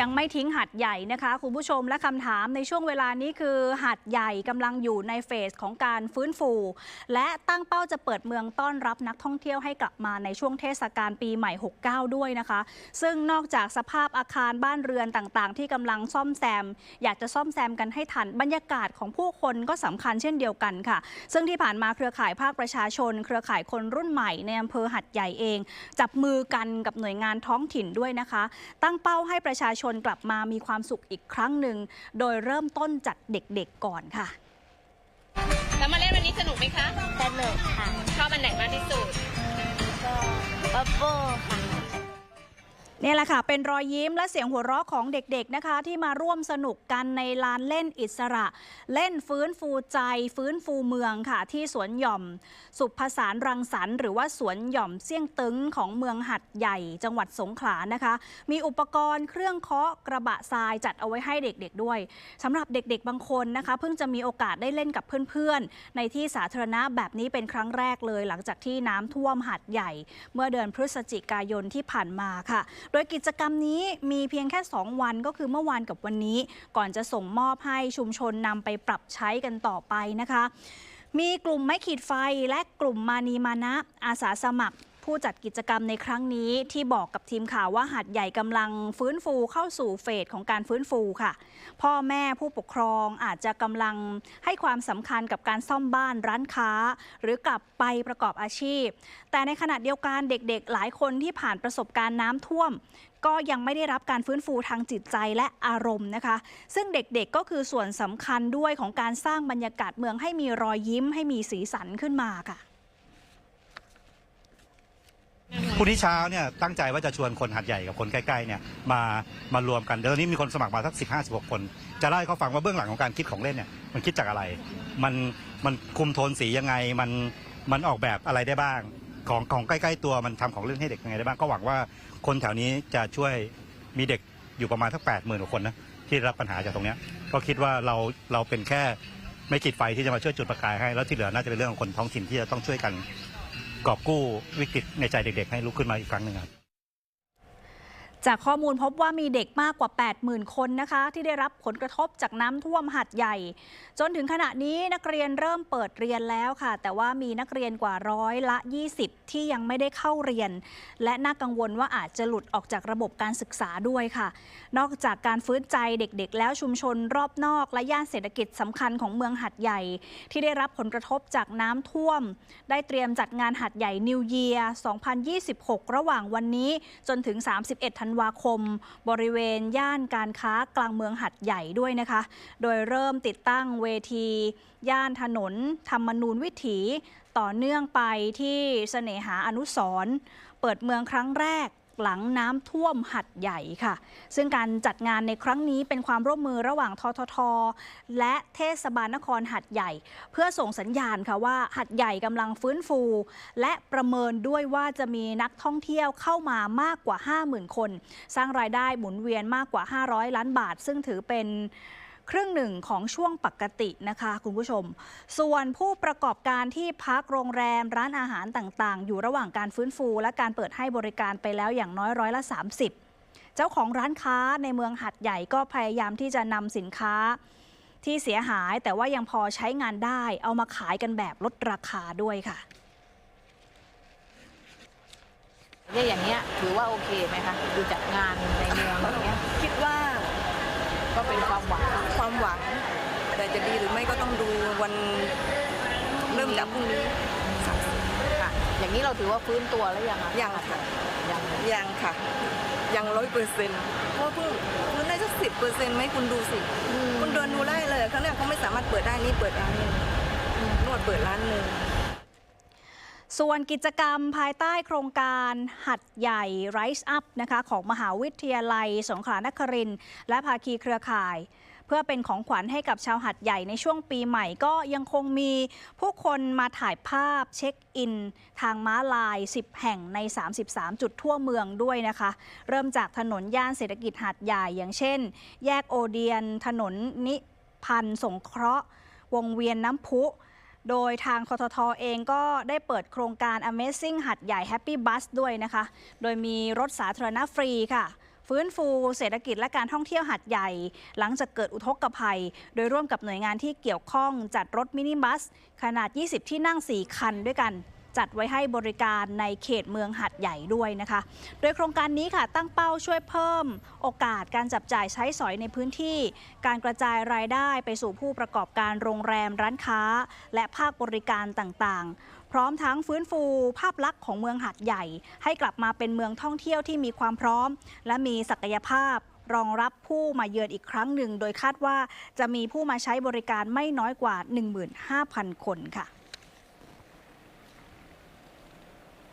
ยังไม่ทิ้งหัดใหญ่นะคะ คุณผู้ชมและคำถามในช่วงเวลานี้คือหัดใหญ่กำลังอยู่ในเฟสของการฟื้นฟู และตั้งเป้าจะเปิดเมืองต้อนรับนักท่องเที่ยวให้กลับมาในช่วงเทศกาลปีใหม่ 69 ด้วยนะคะ ซึ่งนอกจากสภาพอาคารบ้านเรือนต่างๆ ที่กำลังซ่อมแซม อยากจะซ่อมแซมกันให้ทันบรรยากาศของผู้คนก็สำคัญเช่นเดียวกันค่ะ ซึ่งที่ผ่านมาเครือข่ายภาคประชาชน เครือข่ายคนรุ่นใหม่ในอำเภอหัดใหญ่เอง จับมือกันกับหน่วยงานท้องถิ่นด้วยนะคะ ตั้งเป้าให้ประชาชนกลับมามีความสุขอีกครั้งหนึ่ง โดยเริ่มต้นจากเด็กๆก่อนค่ะ แล้วมาเล่นวันนี้สนุกไหมคะ สนุกค่ะ ชอบอันไหนมากที่สุด ก็บับเบิ้ลค่ะ นี่แหละค่ะ เป็นรอยยิ้มและเสียงหัวเราะของเด็กๆนะคะ ที่มาร่วมสนุกกันในลานเล่นอิสระ เล่นฟื้นฟูใจ ฟื้นฟูเมืองค่ะ ที่สวนหย่อม สุภสารรังสรรค์หรือว่าสวนหย่อมเสี่ยงตึงของเมืองหัดใหญ่ จังหวัดสงขลานะคะ มีอุปกรณ์เครื่องเคาะกระบะทรายจัดเอาไว้ให้เด็กๆด้วยสำหรับเด็กๆบางคนนะคะ เพิ่งจะมีโอกาสได้เล่นกับเพื่อนๆ ในที่สาธารณะแบบนี้เป็นครั้งแรกเลย หลังจากที่น้ำท่วมหัดใหญ่ เมื่อเดือนพฤศจิกายนที่ผ่านมาค่ะโดยกิจกรรมนี้มีเพียงแค่ 2 วันก็คือเมื่อวานกับวันนี้ ก่อนจะส่งมอบให้ชุมชนนำไปปรับใช้กันต่อไปนะคะ มีกลุ่มไม้ขีดไฟและกลุ่มมานีมานะอาสาสมัคร ผู้จัดกิจกรรมในครั้งนี้ที่บอกกับทีมข่าวว่าหัดใหญ่กำลังฟื้นฟูเข้าสู่เฟสของการฟื้นฟูค่ะ พ่อแม่ผู้ปกครองอาจจะกำลังให้ความสำคัญกับการซ่อมบ้านร้านค้า หรือกลับไปประกอบอาชีพ แต่ในขณะเดียวกันเด็กๆ หลายคนที่ผ่านประสบการณ์น้ำท่วมก็ยังไม่ได้รับการฟื้นฟูทางจิตใจและอารมณ์นะคะ ซึ่งเด็กๆก็คือส่วนสำคัญด้วยของการสร้างบรรยากาศเมืองให้มีรอยยิ้มให้มีสีสันขึ้นมาค่ะ พ รุ่งนี้เช้าเนี่ยตั้งใจว่าจะชวนคนหัดใหญ่กับคนใกล้ๆเนี่ยมามารวมกันเดี๋ยวนี้มีคนสมัครมาสักสิบห้าสิบหกคน จะเล่เขาฟังว่าเบื้องหลังของการคิดของเล่นเนี่ยมันคิดจากอะไร มันมันคุมโทนสียังไงมันมันออกแบบอะไรได้บ้าง ของของใกล้ๆตัวมันทำของเล่นให้เด็กยังไงได้บ้างก็หวังว่าคนแถวนี้จะช่วยมีเด็กอยู่ประมาณสักแปดหมื่นกว่าคนนะที่รับปัญหาจากตรงเนี้ยก็คิดว่าเราเราเป็นแค่ไม่ขีดไฟที่จะมาช่วยจุดประกายให้แล้วที่เหลือน่าจะเป็นเรื่องของคนท้องถิ่นที่จะต้องช่วยกัน กอบกู้วิกฤตในใจเด็ก ๆ ให้ลุกขึ้นมาอีกครั้งหนึ่งครับ จากข้อมูลพบว่ามีเด็กมากกว่า 80,000 คนนะคะ ที่ได้รับผลกระทบจากน้ำท่วมหัดใหญ่ จนถึงขณะนี้นักเรียนเริ่มเปิดเรียนแล้วค่ะ แต่ว่ามีนักเรียนกว่าร้อยละ 20 ที่ยังไม่ได้เข้าเรียน และน่ากังวลว่าอาจจะหลุดออกจากระบบการศึกษาด้วยค่ะ นอกจากการฟื้นใจเด็กๆ แล้วชุมชนรอบนอก และย่านเศรษฐกิจสำคัญของเมืองหัดใหญ่ ที่ได้รับผลกระทบจากน้ำท่วม ได้เตรียมจัดงานหัดใหญ่นิวเยียร์2026 ระหว่างวันนี้จนถึง 31 ธันวาคม บริเวณย่านการค้ากลางเมืองหัดใหญ่ด้วยนะคะ โดยเริ่มติดตั้งเวที ย่านถนน ธรรมนูญวิถี ต่อเนื่องไปที่เสน่หาอนุสรเปิดเมืองครั้งแรก หลังน้ำท่วมหัดใหญ่ค่ะ ซึ่งการจัดงานในครั้งนี้เป็นความร่วมมือระหว่างททท และเทศบาลนครหัดใหญ่ เพื่อส่งสัญญาณค่ะว่าหัดใหญ่กำลังฟื้นฟู และประเมินด้วยว่าจะมีนักท่องเที่ยวเข้ามามากกว่า 50,000 คน สร้างรายได้หมุนเวียนมากกว่า 500 ล้านบาท ซึ่งถือเป็น ครึ่งหนึ่งของช่วงปกตินะคะคุณผู้ชม ส่วนผู้ประกอบการที่พักโรงแรมร้านอาหารต่างๆ อยู่ระหว่างการฟื้นฟู และการเปิดให้บริการไปแล้วอย่างน้อยร้อยละ 30 เจ้าของร้านค้าในเมืองหัดใหญ่ก็พยายามที่จะนำสินค้าที่เสียหายแต่ว่ายังพอใช้งานได้ เอามาขายกันแบบลดราคาด้วยค่ะเนี่ยอย่างเงี้ยถือว่าโอเคไหมคะดูจัดงานในเมืองอย่างเงี้ยคิดว่า ก็เป็นความหวังความหวัง แต่จะดีหรือไม่ก็ต้องดูวันเริ่มจากพรุ่งนี้ค่ะ อย่างนี้เราถือว่าฟื้นตัวแล้วยังอะยังค่ะ ยัง ยังค่ะ ยังร้อยเปอร์เซ็นต์เพราะว่าเพิ่งฟื้นได้สักสิบเปอร์เซ็นต์ไหมคุณดูสิคุณเดินดูได้เลยครั้งแรกเขาไม่สามารถเปิดได้นี่เปิดร้านหนึงนวดเปิดร้านหนึ่ง ส่วนกิจกรรมภายใต้โครงการหัดใหญ่ Rise Up นะคะของมหาวิทยาลัยสงขลานครินทร์และภาคีเครือข่าย เพื่อเป็นของขวัญให้กับชาวหัดใหญ่ในช่วงปีใหม่ก็ยังคงมีผู้คนมาถ่ายภาพเช็คอิน ทางม้าลาย 10 แห่งใน 33 จุดทั่วเมืองด้วยนะคะ เริ่มจากถนนย่านเศรษฐกิจหัดใหญ่อย่างเช่น แยกโอเดียน ถนนนิพันธ์สงเคราะห์ วงเวียนน้ำพุ โดยทางทททเองก็ได้เปิดโครงการ Amazing หัดใหญ่ Happy Bus ด้วยนะคะ โดยมีรถสาธารณะฟรีค่ะฟฟื้นฟูเศรษฐกิจและการท่องเที่ยวหัดใหญ่ หลังจากเกิดอุทกภัย โดยร่วมกับหน่วยงานที่เกี่ยวข้องจัดรถมินิบัส ขนาด 20 ที่นั่ง 4 คันด้วยกัน จัดไว้ให้บริการในเขตเมืองหัดใหญ่ด้วยนะคะ โดยโครงการนี้ค่ะตั้งเป้าช่วยเพิ่มโอกาสการจับจ่ายใช้สอยในพื้นที่ การกระจายรายได้ไปสู่ผู้ประกอบการโรงแรมร้านค้า และภาคบริการต่างๆ พร้อมทั้งฟื้นฟูภาพลักษณ์ของเมืองหัดใหญ่ ให้กลับมาเป็นเมืองท่องเที่ยวที่มีความพร้อม และมีศักยภาพรองรับผู้มาเยือนอีกครั้งหนึ่ง โดยคาดว่าจะมีผู้มาใช้บริการไม่น้อยกว่า 15,000 คนค่ะ